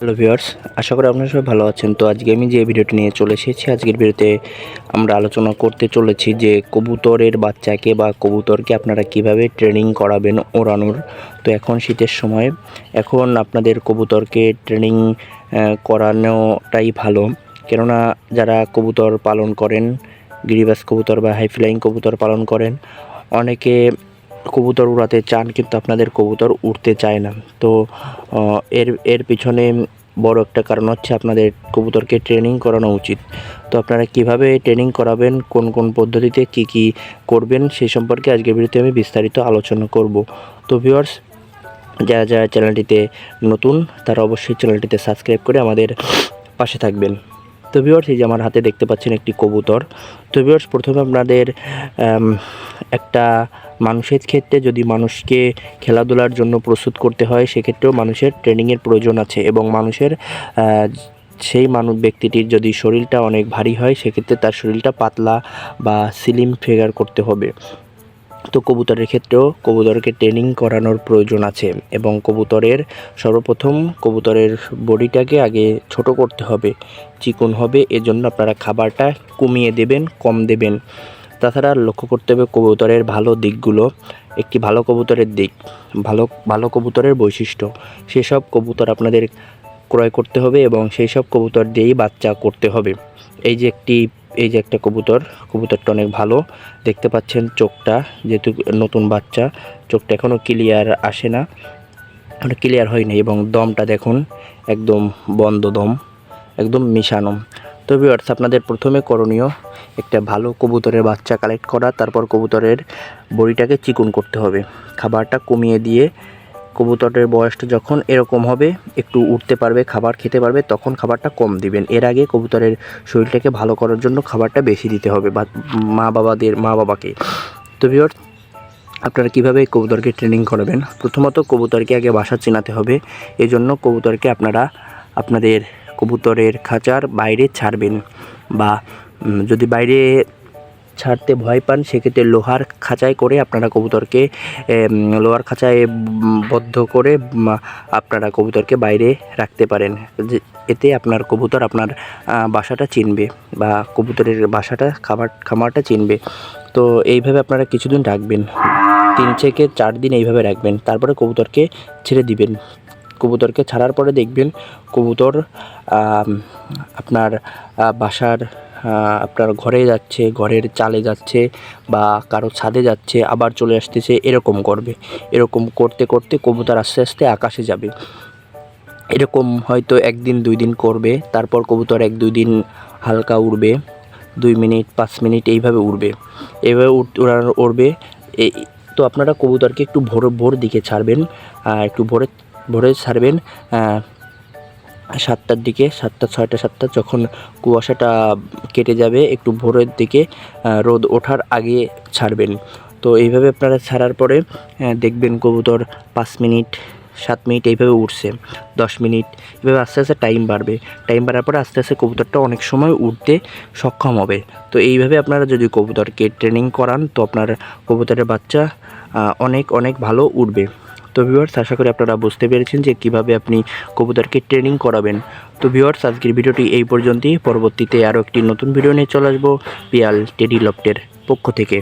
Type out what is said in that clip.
Hello viewers আশা করি আপনারা সবাই ভালো আছেন। তো আজকে আমি যে ভিডিওটি নিয়ে চলে এসেছি, আজকের ভিডিওতে আমরা আলোচনা করতে চলেছি যে কবুতরের বাচ্চাকে বা কবুতরকে আপনারা কীভাবে ট্রেনিং করাবেন ওড়ানোর। তো এখন শীতের সময়, এখন আপনাদের কবুতরকে ট্রেনিং করানোটাই ভালো। কেননা যারা কবুতর পালন করেন, গিরিবাস কবুতর বা হাই ফ্লাইং কবুতর পালন করেন, অনেকে কবুতর উড়াতে চান কিন্তু আপনাদের কবুতর উড়তে চায় না। তো এর এর পিছনে বড় একটা কারণ হচ্ছে আপনাদের কবুতরকে ট্রেনিং করানো উচিত। তো আপনারা কীভাবে ট্রেনিং করাবেন, কোন কোন পদ্ধতিতে কি কি করবেন সেই সম্পর্কে আজকের ভিডিওতে আমি বিস্তারিত আলোচনা করব। তো ভিউয়ার্স যারা যারা চ্যানেলটিতে নতুন, তারা অবশ্যই চ্যানেলটিতে সাবস্ক্রাইব করে আমাদের পাশে থাকবেন। তো ভিউয়ার্স এই যে আমার হাতে দেখতে পাচ্ছেন একটি কবুতর। তো ভিউয়ার্স প্রথমে আপনাদের একটা মানুষের ক্ষেত্রে যদি মানুষকে খেলাধুলার জন্য প্রস্তুত করতে হয়, সেক্ষেত্রেও মানুষের ট্রেনিংয়ের প্রয়োজন আছে এবং মানুষের সেই মানুষ ব্যক্তিটির যদি শরীরটা অনেক ভারী হয়, সেক্ষেত্রে তার শরীরটা পাতলা বা স্লিম ফিগার করতে হবে। তো কবুতরের ক্ষেত্রেও কবুতরকে ট্রেনিং করানোর প্রয়োজন আছে এবং কবুতরের সর্বপ্রথম কবুতরের বডিটাকে আগে ছোট করতে হবে, চিকন হবে, এজন্য আপনারা খাবারটা কমিয়ে দেবেন, কম দেবেন। তাছাড়া লক্ষ্য করতে হবে কবুতরের ভালো দিকগুলো, একটি ভালো কবুতরের দিক, ভালো ভালো কবুতরের বৈশিষ্ট্য। সেসব কবুতর আপনাদের ক্রয় করতে হবে এবং সেই সব কবুতর দিয়েই বাচ্চা করতে হবে। এই যে একটি এই যে একটা কবুতর, কবুতরটা অনেক ভালো। দেখতে পাচ্ছেন চোখটা, যেহেতু নতুন বাচ্চা, চোখটা এখনও ক্লিয়ার আসে না। ক্লিয়ার হয়নি এবং দমটা দেখুন, একদম বন্ধ দম, একদম মিশানো। তো ভিউয়ার্স আপনাদের প্রথমে করণীয় একটা ভালো কবুতরের বাচ্চা কালেক্ট করা, তারপর কবুতরের বড়িটাকে চিকন করতে হবে। খাবারটা কমিয়ে দিয়ে কবুতরের বয়সটা যখন এরকম হবে, একটু উঠতে পারবে, খাবার খেতে পারবে, তখন খাবারটা কম দিবেন। এর আগে কবুতরের শরীরটাকে ভালো করার জন্য খাবারটা বেশি দিতে হবে বা মা বাবাদের, মা বাবাকে। তো ভিউয়ার্স আপনারা কীভাবে কবুতরকে ট্রেনিং করাবেন? প্রথমত কবুতরকে আগে বাসা চেনাতে হবে। এই জন্য কবুতরকে আপনারা আপনাদের কবুতরের খাঁচার বাইরে ছাড়বেন বা যদি বাইরে ছাড়তে ভয় পান, সেক্ষেত্রে লোহার খাঁচায় করে আপনারা কবুতরকে লোহার খাঁচায় বদ্ধ করে আপনারা কবুতরকে বাইরে রাখতে পারেন। এতে আপনার কবুতর আপনার বাসাটা চিনবে বা কবুতরের বাসাটা, খাবার, খামারটা চিনবে। তো এইভাবে আপনারা কিছুদিন রাখবেন। তিন থেকে চার দিন এইভাবে রাখবেন। তারপরে কবুতরকে ছেড়ে দিবেন। কবুতরকে ছাড়ার পরে দেখবেন কবুতর আপনার বাসার আপনার ঘরে যাচ্ছে, ঘরের চালে যাচ্ছে বা কারও ছাদে যাচ্ছে, আবার চলে আসতেছে, এরকম করবে। এরকম করতে করতে কবুতর আস্তে আস্তে আকাশে যাবে। এরকম হয়তো একদিন, দুই দিন করবে, তারপর কবুতর এক, দুই দিন হালকা উড়বে, দুই মিনিট, পাঁচ মিনিট এইভাবে উড়বে। এইভাবে উড়- উড়ানো, উড়বে। তো আপনারা কবুতরকে একটু ভোর ভোর দিকে ছাড়বেন একটু ভোরে ভোরে ছাড়বেন সাতটার দিকে, সাতটা, ছয়টা, সাতটা যখন কুয়াশাটা কেটে যাবে একটু ভোরের দিকে রোদ ওঠার আগে ছাড়বেন। তো এইভাবে আপনারা ছাড়ার পরে দেখবেন কবুতর পাঁচ মিনিট, সাত মিনিট এইভাবে উঠছে, দশ মিনিট। এভাবে আস্তে আস্তে টাইম বাড়বে। টাইম বাড়ার পরে আস্তে আস্তে কবুতরটা অনেক সময় উঠতে সক্ষম হবে। তো এইভাবে আপনারা যদি কবুতরকে ট্রেনিং করান, তো আপনার কবুতরের বাচ্চা অনেক অনেক ভালো উঠবে। তো ভিউয়ার্স আশা করি আপনারা বুঝতে পেরেছেন যে কীভাবে আপনি কবুতরকে ট্রেনিং করাবেন। তো ভিউয়ার্স আজকের ভিডিওটি এই পর্যন্তই। পরবর্তীতে আরও একটি নতুন ভিডিও নিয়ে চলে আসব, পিয়াল টেডি লফটের পক্ষ থেকে।